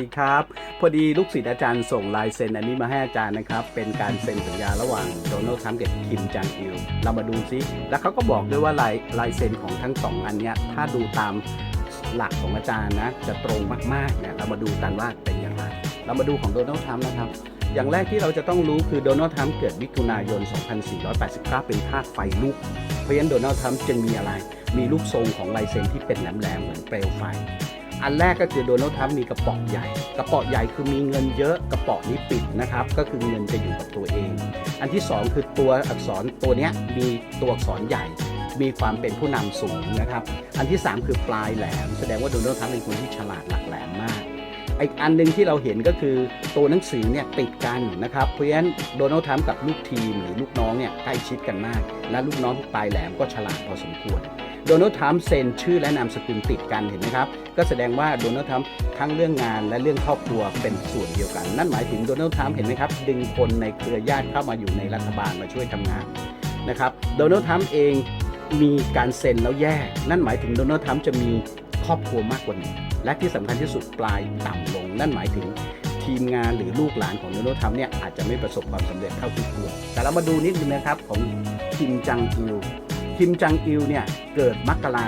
ดีครับ พอดีลูกศิษย์อาจารย์ส่งลายเซ็นอันนี้มาให้อาจารย์นะครับ เป็นการเซ็นสัญญาระหว่างโดนัลด์ทรัมป์กับคิมจางอิลเรามาดูซิแล้วเขาก็บอกด้วยว่าลายลายเซ็นของทั้งสองอันเนี้ยถ้าดูตามหลักของอาจารย์นะจะตรงมากๆเนี่ยเรามาดูกันว่าเป็นอย่างไรเรามาดูของโดนัลด์ทรัมป์นะครับอย่างแรกที่เราจะต้องรู้คือโดนัลด์ทรัมป์เกิดมิถุนายน 2489 เป็นธาตุไฟลุก เพราะฉะนั้นโดนัลด์ทรัมป์จึงมีอะไร มีรูปทรงของลายเซ็นที่เป็นแหลมๆเหมือนเปลวไฟ อันแรกก็คือโดนัลด์ทรัมป์มีกระป๋องใหญ่ กระป๋อใหญ่คือมีเงินเยอะกระป๋อนี้ปิดนะครับ ก็คือเงินจะอยู่กับตัวเอง อันที่สองคือตัวอักษรตัวนี้มีตัวอักษรใหญ่ มีความเป็นผู้นำสูงนะครับ อันที่ 3 คือปลายแหลม แสดงว่าโดนัลด์ทรัมป์เป็นคนที่ฉลาดหลักแหลมมากอีกอันหนึ่งที่เราเห็นก็คือตัวหนังสือเนี่ยติดกันนะครับ เพราะฉะนั้นโดนัลด์ทรัมป์กับลูกทีมหรือลูกน้องเนี่ยใกล้ชิดกันมาก และลูกน้องปลายแหลมก็ฉลาดพอสมควร โดนัลด์ทรัมป์เซ็นชื่อและนามสกุลติดกันเห็นไหมครับ ก็แสดงว่าโดนัลด์ทรัมป์ทั้งเรื่องงานและเรื่องครอบครัวเป็นส่วนเดียวกัน นั่นหมายถึงโดนัลด์ทรัมป์เห็นไหมครับ ดึงคนในเครือญาติเข้ามาอยู่ในรัฐบาลมาช่วยทำงานนะครับโดนัลด์ทรัมป์เองมีการเซ็นแล้วแย่นั่นหมายถึงโดนัลด์ทรัมป์จะมีครอบครัวมากกว่านี้และที่สำคัญที่สุดปลายต่ำลง นั่นหมายถึงทีมงานหรือลูกหลานของโดนัลด์ทรัมป์เนี่ยอาจจะไม่ประสบความสำเร็จเท่าที่ควรแต่เรามาดูนิดนึงนะครับของคิมจังอิล คิมจังอิลเนี่ยเกิดมกรา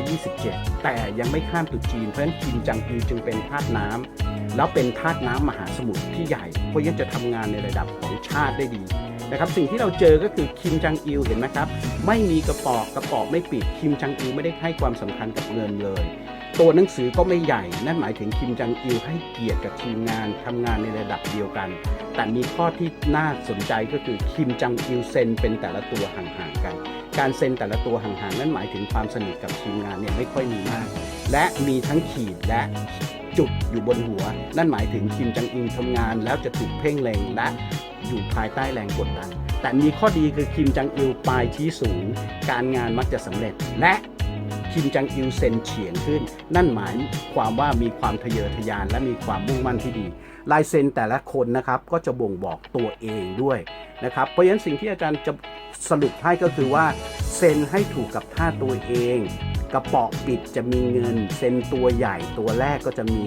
2527 แต่ยังไม่ข้ามตุจีน เพราะฉะนั้นคิมจังอิลจึงเป็นธาตุน้ำแล้วเป็นธาตุน้ำมหาสมุทรที่ใหญ่ เพราะยังจะทำงานในระดับของชาติได้ดีนะครับสิ่งที่เราเจอก็คือคิมจังอิลเห็นไหมครับ ไม่มีกระปอกกระปอกไม่ปิดคิมจังอิลไม่ได้ให้ความสำคัญกับเงินเลย ตัวหนังสือก็ไม่ใหญ่ นั่นหมายถึงคิมจังอิลให้เกียรติกับทีมงานทำงานในระดับเดียวกัน แต่มีข้อที่น่าสนใจก็คือคิมจังอิลเซ็นเป็นแต่ละตัวห่างๆกัน การเซ็นแต่ละตัวห่างๆ นั่นหมายถึงความสนิทกับทีมงานเนี่ยไม่ค่อยมีมาก และมีทั้งขีดและจุดอยู่บนหัว นั่นหมายถึงคิมจังอิลทำงาน แล้วจะถูกเพ่งเล็งและอยู่ภายใต้แรงกดดันแต่มีข้อดีคือคิมจังอิลปลายชี้สูง การงานมักจะสำเร็จและ คิมจังอิลเซ็นเฉียงขึ้น นั่นหมายความว่ามีความทะเยอทะยานและมีความมุ่งมั่นที่ดี ลายเซ็นแต่ละคนนะครับก็จะบ่งบอกตัวเองด้วยนะครับเพราะฉะนั้นสิ่งที่อาจารย์จะสรุปให้ก็คือว่าเซ็นให้ถูกกับท่าตัวเอง กระเป๋อปิดจะมีเงิน เซ็นตัวใหญ่ตัวแรกก็จะมี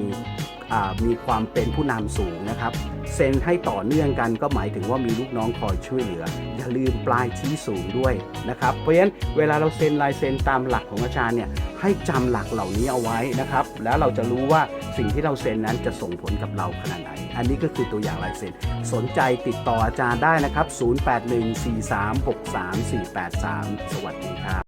มีความเป็นผู้นำสูงนะครับ เซ็นให้ต่อเนื่องกันก็หมายถึงว่ามีลูกน้องคอยช่วยเหลือ อย่าลืมปลายชี้สูงด้วยนะครับ เพราะฉะนั้นเวลาเราเซ็นลายเซ็นตามหลักของอาจารย์เนี่ยให้จำหลักเหล่านี้เอาไว้นะครับ แล้วเราจะรู้ว่าสิ่งที่เราเซ็นนั้นจะส่งผลกับเราขนาดไหน อันนี้ก็คือตัวอย่างลายเซ็น สนใจติดต่ออาจารย์ได้นะครับ 0814363483 สวัสดีครับ